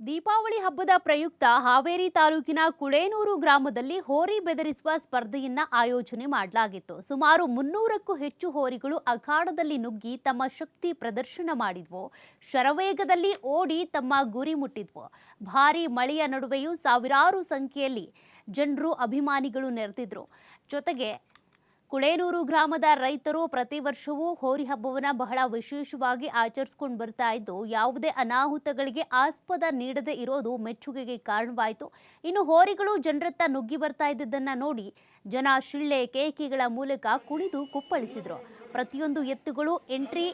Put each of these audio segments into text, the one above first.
ದೀಪಾವಳಿ ಹಬ್ಬದ ಪ್ರಯುಕ್ತ ಹಾವೇರಿ ತಾಲೂಕಿನ ಕುಳೇನೂರು ಗ್ರಾಮದಲ್ಲಿ ಹೋರಿ ಬೆದರಿಸುವ ಸ್ಪರ್ಧೆಯನ್ನ ಆಯೋಜನೆ ಮಾಡಲಾಗಿತ್ತು. ಸುಮಾರು ಮುನ್ನೂರಕ್ಕೂ ಹೆಚ್ಚು ಹೋರಿಗಳು ಅಖಾಡದಲ್ಲಿ ನುಗ್ಗಿ ತಮ್ಮ ಶಕ್ತಿ ಪ್ರದರ್ಶನ ಮಾಡಿದ್ವು. ಶರವೇಗದಲ್ಲಿ ಓಡಿ ತಮ್ಮ ಗುರಿ ಮುಟ್ಟಿದ್ವು. ಭಾರಿ ಮಳೆಯ ನಡುವೆಯೂ ಸಾವಿರಾರು ಸಂಖ್ಯೆಯಲ್ಲಿ ಜನರು ಅಭಿಮಾನಿಗಳು ನೆರೆದಿದ್ರು. ಜೊತೆಗೆ ಕುಳೇನೂರು ಗ್ರಾಮದ ರೈತರು ಪ್ರತಿ ವರ್ಷವೂ ಹೋರಿ ಹಬ್ಬವನ್ನು ಬಹಳ ವಿಶೇಷವಾಗಿ ಆಚರಿಸ್ಕೊಂಡು ಬರ್ತಾ ಇದ್ದು, ಯಾವುದೇ ಅನಾಹುತಗಳಿಗೆ ಆಸ್ಪದ ನೀಡದೆ ಇರೋದು ಮೆಚ್ಚುಗೆಗೆ ಕಾರಣವಾಯಿತು. ಇನ್ನು ಹೋರಿಗಳು ಜನರತ್ತ ನುಗ್ಗಿ ಬರ್ತಾ ಇದ್ದದ್ದನ್ನ ನೋಡಿ ಜನ ಶಿಳ್ಳೆ, ಕೇಕೆಗಳ ಮೂಲಕ ಕುಣಿದು ಕುಪ್ಪಳಿಸಿದರು. ಪ್ರತಿಯೊಂದು ಎತ್ತುಗಳು, ಎಂಟ್ರಿ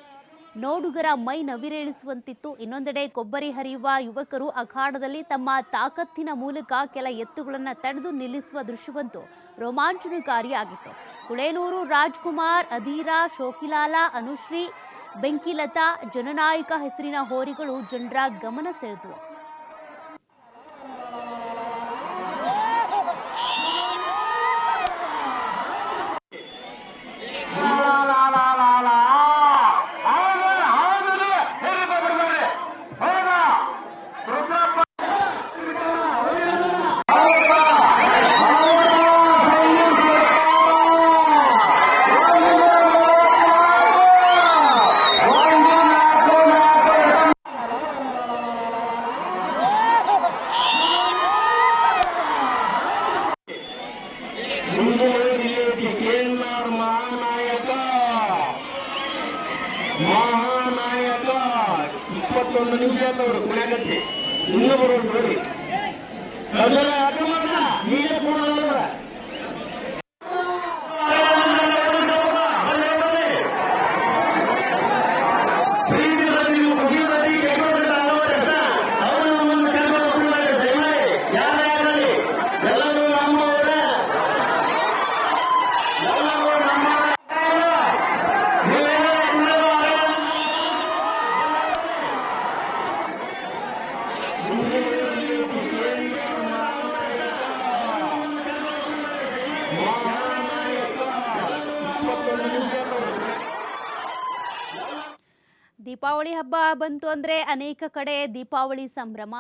ನೋಡುಗರ ಮೈ ನವಿರೇಳಿಸುವಂತಿತ್ತು. ಇನ್ನೊಂದೆಡೆ ಕೊಬ್ಬರಿ ಹರಿಯುವ ಯುವಕರು ಅಖಾಡದಲ್ಲಿ ತಮ್ಮ ತಾಕತ್ತಿನ ಮೂಲಕ ಕೆಲ ಎತ್ತುಗಳನ್ನು ತಡೆದು ನಿಲ್ಲಿಸುವ ದೃಶ್ಯವಂತೂ ರೋಮಾಂಚನಕಾರಿಯಾಗಿತ್ತು. ಕುಳೇನೂರು ರಾಜ್ಕುಮಾರ್, ಅಧೀರಾ, ಶೋಕಿಲಾಲ, ಅನುಶ್ರೀ, ಬೆಂಕಿಲತಾ, ಜನನಾಯಕ ಹೆಸರಿನ ಹೋರಿಗಳು ಜನರ ಗಮನ ಸೆಳೆದವು. ಇಪ್ಪತ್ತೊಂದು ನಿಮಿಷ ಅಂತವ್ರು ಕುಣಿಯಾಗತ್ತಿ ಇನ್ನೂ ಬರೋರು ಬರ್ರಿ ಅದರ ಅದು ದೀಪಾವಳಿ ಹಬ್ಬ ಬಂತು ಅಂದರೆ ಅನೇಕ ಕಡೆ ದೀಪಾವಳಿ ಸಂಭ್ರಮ.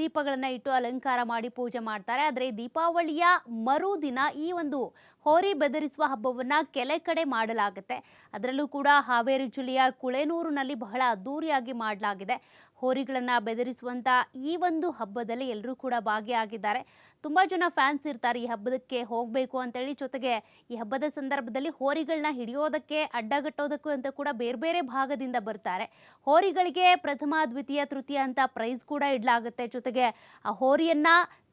ದೀಪಗಳನ್ನು ಇಟ್ಟು ಅಲಂಕಾರ ಮಾಡಿ ಪೂಜೆ ಮಾಡ್ತಾರೆ. ಆದರೆ ದೀಪಾವಳಿಯ ಮರುದಿನ ಈ ಒಂದು ಹೋರಿ ಬೆದರಿಸುವ ಹಬ್ಬವನ್ನು ಕೆಲ ಕಡೆ ಮಾಡಲಾಗುತ್ತೆ. ಅದರಲ್ಲೂ ಕೂಡ ಹಾವೇರಿ ಜಿಲ್ಲೆಯ ಕುಳೆನೂರಿನಲ್ಲಿ ಬಹಳ ಅದ್ದೂರಿಯಾಗಿ ಮಾಡಲಾಗಿದೆ. ಹೋರಿಗಳನ್ನು ಬೆದರಿಸುವಂಥ ಈ ಒಂದು ಹಬ್ಬದಲ್ಲಿ ಎಲ್ಲರೂ ಕೂಡ ಭಾಗಿಯಾಗಿದ್ದಾರೆ. ತುಂಬ ಜನ ಫ್ಯಾನ್ಸ್ ಇರ್ತಾರೆ ಈ ಹಬ್ಬದಕ್ಕೆ ಹೋಗಬೇಕು ಅಂತೇಳಿ. ಜೊತೆಗೆ ಈ ಹಬ್ಬದ ಸಂದರ್ಭದಲ್ಲಿ ಹೋರಿಗಳನ್ನ ಹಿಡಿಯೋದಕ್ಕೆ, ಅಡ್ಡಗಟ್ಟೋದಕ್ಕೂ ಅಂತ ಕೂಡ ಬೇರೆ ಬೇರೆ ಭಾಗದಿಂದ ಬರ್ತಾರೆ. ಹೋರಿಗಳಿಗೆ ಪ್ರಥಮ, ದ್ವಿತೀಯ, ತೃತೀಯ ಅಂತ ಪ್ರೈಸ್ ಕೂಡ ಇಡಲಾಗುತ್ತೆ. ಜೊತೆಗೆ ಆ ಹೋರಿಯನ್ನ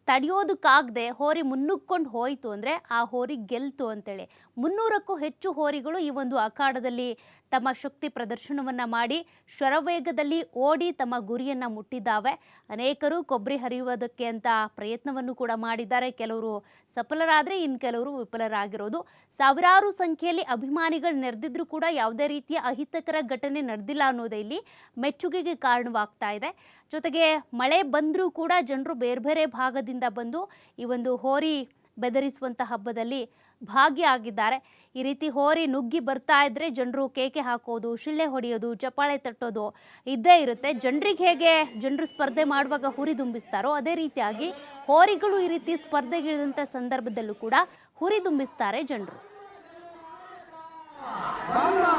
ತಡೆಯೋದಕ್ಕಾಗದೆ ಹೋರಿ ಮುನ್ನುಕ್ಕೊಂಡು ಹೋಯಿತು ಅಂದರೆ ಆ ಹೋರಿ ಗೆಲ್ತು ಅಂತೇಳಿ. ಮುನ್ನೂರಕ್ಕೂ ಹೆಚ್ಚು ಹೋರಿಗಳು ಈ ಒಂದು ಅಖಾಡದಲ್ಲಿ ತಮ್ಮ ಶಕ್ತಿ ಪ್ರದರ್ಶನವನ್ನು ಮಾಡಿ ಶರವೇಗದಲ್ಲಿ ಓಡಿ ತಮ್ಮ ಗುರಿಯನ್ನು ಮುಟ್ಟಿದ್ದಾವೆ. ಅನೇಕರು ಕೊಬ್ಬರಿ ಹರಿಯುವುದಕ್ಕೆ ಅಂತ ಪ್ರಯತ್ನವನ್ನು ಕೂಡ ಮಾಡಿದ್ದಾರೆ. ಕೆಲವರು ಸಫಲರಾದರೆ ಇನ್ನು ಕೆಲವರು ವಿಫಲರಾಗಿರೋದು. ಸಾವಿರಾರು ಸಂಖ್ಯೆಯಲ್ಲಿ ಅಭಿಮಾನಿಗಳು ನೆರೆದಿದ್ರು ಕೂಡ ಯಾವುದೇ ರೀತಿಯ ಅಹಿತಕರ ಘಟನೆ ನಡೆದಿಲ್ಲ ಅನ್ನೋದೇ ಇಲ್ಲಿ ಮೆಚ್ಚುಗೆಗೆ ಕಾರಣವಾಗ್ತಾ ಇದೆ. ಜೊತೆಗೆ ಮಳೆ ಬಂದರೂ ಕೂಡ ಜನರು ಬೇರೆ ಬೇರೆ ಭಾಗದಿಂದ ಬಂದು ಈ ಒಂದು ಹೋರಿ ಬೆದರಿಸುವಂಥ ಹಬ್ಬದಲ್ಲಿ ಭಾಗಿಯಾಗಿದ್ದಾರೆ ಈ ರೀತಿ ಹೋರಿ ನುಗ್ಗಿ ಬರ್ತಾ ಇದ್ರೆ ಜನರು ಕೇಕೆ ಹಾಕೋದು ಶಿಳ್ಳೆ ಹೊಡೆಯೋದು, ಚಪ್ಪಾಳೆ ತಟ್ಟೋದು ಇದ್ದೇ ಇರುತ್ತೆ. ಜನರಿಗೆ ಹೇಗೆ ಜನರು ಸ್ಪರ್ಧೆ ಮಾಡುವಾಗ ಹುರಿದುಂಬಿಸ್ತಾರೋ ಅದೇ ರೀತಿಯಾಗಿ ಹೋರಿಗಳು ಈ ರೀತಿ ಸ್ಪರ್ಧೆಗಿಳಿದಂಥ ಸಂದರ್ಭದಲ್ಲೂ ಕೂಡ ಹುರಿದುಂಬಿಸ್ತಾರೆ ಜನರು. ಆ